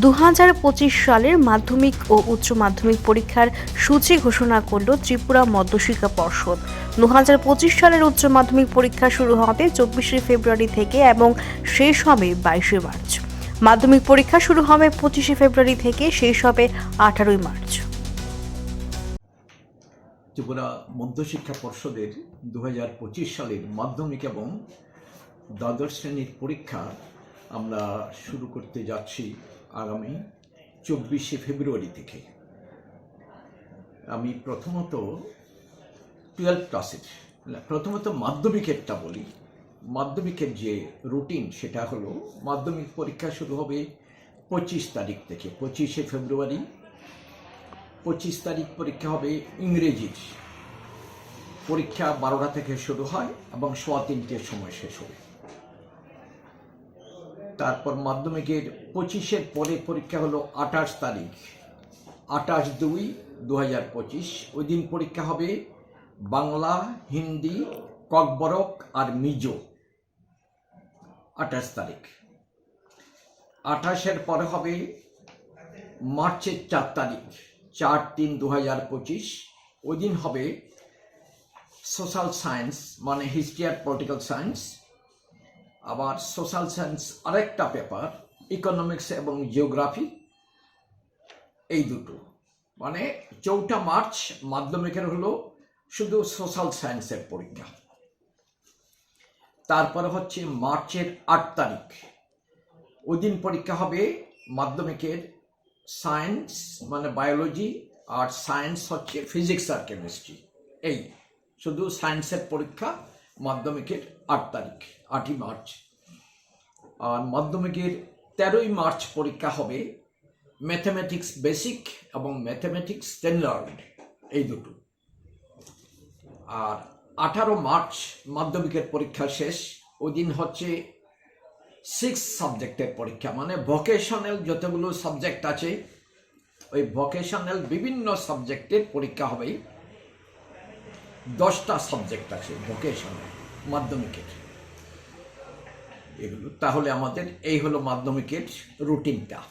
দু হাজার পঁচিশ সালের মাধ্যমিক ও উচ্চ মাধ্যমিক পরীক্ষার সূচি ঘোষণা করল ত্রিপুরা মধ্যশিক্ষা পর্ষদ। দুহাজার পঁচিশ সালের উচ্চ মাধ্যমিক পরীক্ষা শুরু হবে চব্বিশে ফেব্রুয়ারি থেকে এবং শেষ হবে বাইশে মার্চ। মাধ্যমিক পরীক্ষা শুরু হবে পঁচিশে ফেব্রুয়ারি থেকে, শেষ হবে আঠারোই মার্চ। ত্রিপুরা মধ্যশিক্ষা পর্ষদের দুহাজার পঁচিশ সালের মাধ্যমিক এবং দ্বাদশ শ্রেণির পরীক্ষা আমরা শুরু করতে যাচ্ছি। আগামী চব্বিশে ফেব্রুয়ারি থেকে। আমি প্রথমত টুয়েলভ ক্লাসের প্রথমত মাধ্যমিকেরটা বলি। মাধ্যমিকের যে রুটিন সেটা হলো, মাধ্যমিক পরীক্ষা শুরু হবে পঁচিশ তারিখ থেকে, পঁচিশে ফেব্রুয়ারি। পঁচিশ তারিখ পরীক্ষা হবে ইংরেজির পরীক্ষা বারোটা থেকে শুরু হয় এবং সোয়া তিনটের সময় শেষ হবে। তারপর মাধ্যমিকের পঁচিশের পরে পরীক্ষা হলো আঠাশ তারিখ। আঠাশ দুই দু হাজার পঁচিশ। ওই দিন পরীক্ষা হবে বাংলা, হিন্দি, ককবরক আর মিজো। আঠাশ তারিখ। আঠাশের পরে হবে মার্চের চার তারিখ, চার তিন দু হাজার পঁচিশ। ওই দিন হবে সোশ্যাল সায়েন্স মানে হিস্ট্রি আর পলিটিক্যাল সায়েন্স আবার সোশ্যাল সায়েন্স আরেকটা পেপার ইকোনমিক্স এবং জিওগ্রাফি এই দুটো। মানে চৌঠা মার্চ মাধ্যমিকের হলো শুধু সোশ্যাল সায়েন্সের পরীক্ষা। তারপরে হচ্ছে মার্চের আট তারিখ। ওই দিন পরীক্ষা হবে মাধ্যমিকের সায়েন্স মানে বায়োলজি আর সায়েন্স হচ্ছে ফিজিক্স আর কেমিস্ট্রি এই শুধু সায়েন্সের পরীক্ষা, মাধ্যমিকের আট তারিখ, আটই মার্চ। আর মাধ্যমিকের তেরোই মার্চ পরীক্ষা হবে ম্যাথামেটিক্স বেসিক এবং ম্যাথামেটিক্স স্ট্যান্ডার্ড, এই দুটো। আর আঠারো মার্চ মাধ্যমিকের পরীক্ষা শেষ ওই দিন হচ্ছে সিক্স সাবজেক্টের পরীক্ষা মানে ভোকেশনাল যতগুলো সাবজেক্ট আছে, ওই ভোকেশনাল বিভিন্ন সাবজেক্টের পরীক্ষা হবে। দশটা সাবজেক্ট আছে ভোকেশনাল মাধ্যমিকের। এগুলো। তাহলে আমাদের এই হলো মাধ্যমিকের রুটিনটা।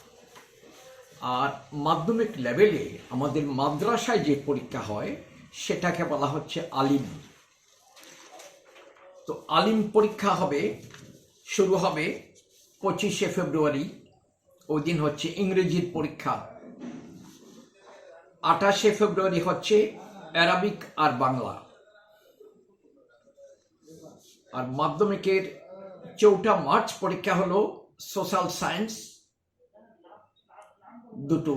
আর মাধ্যমিক লেভেলে আমাদের মাদ্রাসায় যে পরীক্ষা হয়, সেটাকে বলা হচ্ছে আলিম। তো আলিম পরীক্ষা হবে, শুরু হবে পঁচিশে ফেব্রুয়ারি। ওই দিন হচ্ছে ইংরেজির পরীক্ষা। আঠাশে ফেব্রুয়ারি হচ্ছে অ্যারাবিক আর বাংলা। আর মাধ্যমিকের চৌঠা মার্চ পরীক্ষা হলো সোশ্যাল সায়েন্স দুটো।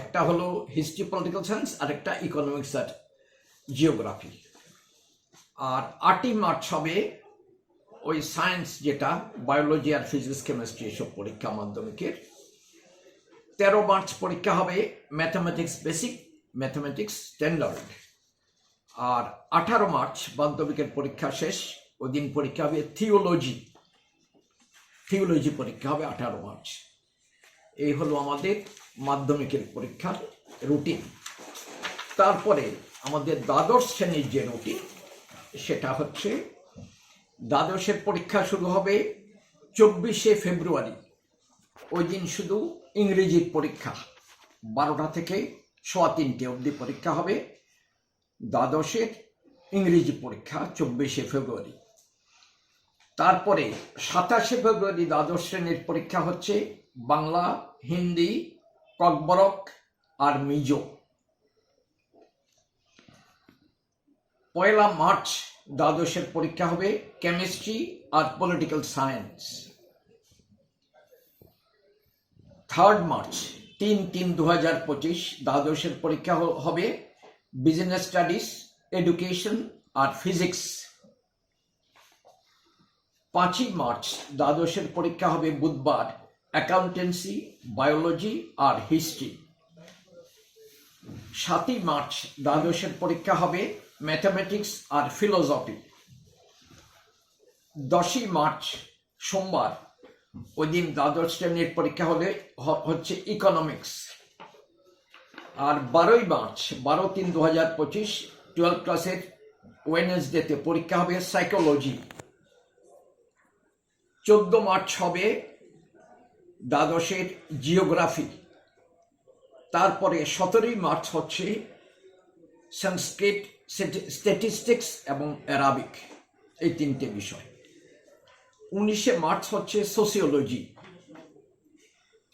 একটা হলো হিস্ট্রি পলিটিক্যাল সায়েন্স আর একটা ইকোনমিক্স আর জিওগ্রাফি আর আটই মার্চ হবে ওই সায়েন্স যেটা বায়োলজি আর ফিজিক্স কেমিস্ট্রি এসব পরীক্ষা মাধ্যমিকের। তেরো মার্চ পরীক্ষা হবে ম্যাথামেটিক্স বেসিক ম্যাথামেটিক্স স্ট্যান্ডার্ড আর আঠারো মার্চ মাধ্যমিকের পরীক্ষা শেষ ওই দিন পরীক্ষা হবে থিওলজি থিওলজি পরীক্ষা হবে আঠারো মার্চ। এই হলো আমাদের মাধ্যমিকের পরীক্ষার রুটিন তারপরে আমাদের দ্বাদশ শ্রেণির যে রুটিন সেটা হচ্ছে দ্বাদশের পরীক্ষা শুরু হবে চব্বিশে ফেব্রুয়ারি। ওই দিন শুধু ইংরেজির পরীক্ষা। বারোটা থেকে সোয়া তিনটে অবধি পরীক্ষা হবে। দ্বাদশের ইংরেজি পরীক্ষা চব্বিশে ফেব্রুয়ারি। তারপরে সাতাশে ফেব্রুয়ারি দ্বাদশ শ্রেণির পরীক্ষা হচ্ছে বাংলা, হিন্দি, ককবরক আর মিজো। পয়লা মার্চ দ্বাদশের পরীক্ষা হবে কেমিস্ট্রি আর পলিটিক্যাল সায়েন্স। থার্ড মার্চ তিন তিন দু হাজার পঁচিশ দ্বাদশের পরীক্ষা হবে বিজনেস স্টাডিজ, এডুকেশন আর ফিজিক্স। পাঁচই মার্চ দ্বাদশের পরীক্ষা হবে বুধবার, অ্যাকাউন্টেন্সি, বায়োলজি আর হিস্ট্রি। সাতই মার্চ দ্বাদশের পরীক্ষা হবে ম্যাথামেটিক্স আর ফিলোসফি। দশই মার্চ সোমবার, ওই দিন দ্বাদশ শ্রেণির পরীক্ষা হলে হচ্ছে ইকোনমিক্স আর বারোই মার্চ, বারো তিন দু হাজার পঁচিশ টুয়েলভ ক্লাসের ওয়েনেসডেতে পরীক্ষা হবে সাইকোলজি চোদ্দ মার্চ হবে দ্বাদশের জিওগ্রাফি। তারপরে সতেরোই মার্চ হচ্ছে সংস্কৃত স্ট্যাটিস্টিক্স এবং অ্যারাবিক এই তিনটে বিষয়। উনিশে মার্চ হচ্ছে সোসিওলজি।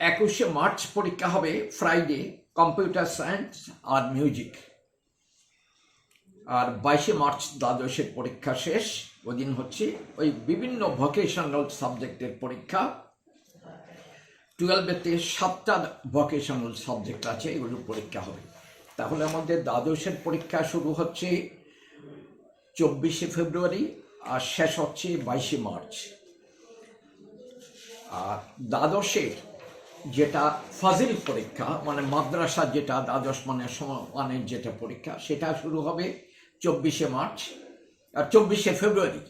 একুশে মার্চ পরীক্ষা হবে ফ্রাইডে, কম্পিউটার সায়েন্স আর মিউজিক। আর বাইশে মার্চ দ্বাদশের পরীক্ষা শেষ। ওদিন হচ্ছে ওই বিভিন্ন ভোকেশনাল সাবজেক্টের পরীক্ষা। টুয়েলভেতে সাতটা ভোকেশনাল সাবজেক্ট আছে, এগুলোর পরীক্ষা হবে। তাহলে আমাদের দ্বাদশের পরীক্ষা শুরু হচ্ছে চব্বিশে ফেব্রুয়ারি আর শেষ হচ্ছে বাইশে মার্চ। আর দ্বাদশের যেটা ফাজিল পরীক্ষা মানে মাদ্রাসা যেটা, দ্বাদশ মানে সমানের যেটা পরীক্ষা, সেটা শুরু হবে চব্বিশে মার্চ। আর চব্বিশে ফেব্রুয়ারি।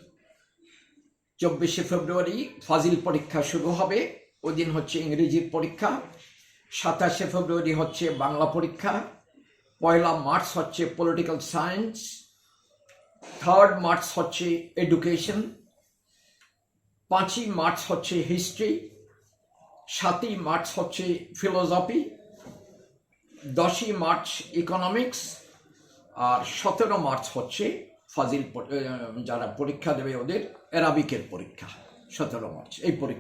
চব্বিশে ফেব্রুয়ারি ফাজিল পরীক্ষা শুরু হবে। ওই দিন হচ্ছে ইংরেজির পরীক্ষা। সাতাশে ফেব্রুয়ারি হচ্ছে বাংলা পরীক্ষা। পয়লা মার্চ হচ্ছে পলিটিক্যাল সায়েন্স থার্ড মার্চ হচ্ছে এডুকেশন পাঁচই মার্চ হচ্ছে হিস্ট্রি সাতই মার্চ হচ্ছে ফিলোসফি দশই মার্চ ইকোনমিক্স আর সতেরো মার্চ হচ্ছে ফাজিল যারা পরীক্ষা দেবে ওদের অ্যারাবিকের পরীক্ষা সতেরো মার্চ। এই পরীক্ষা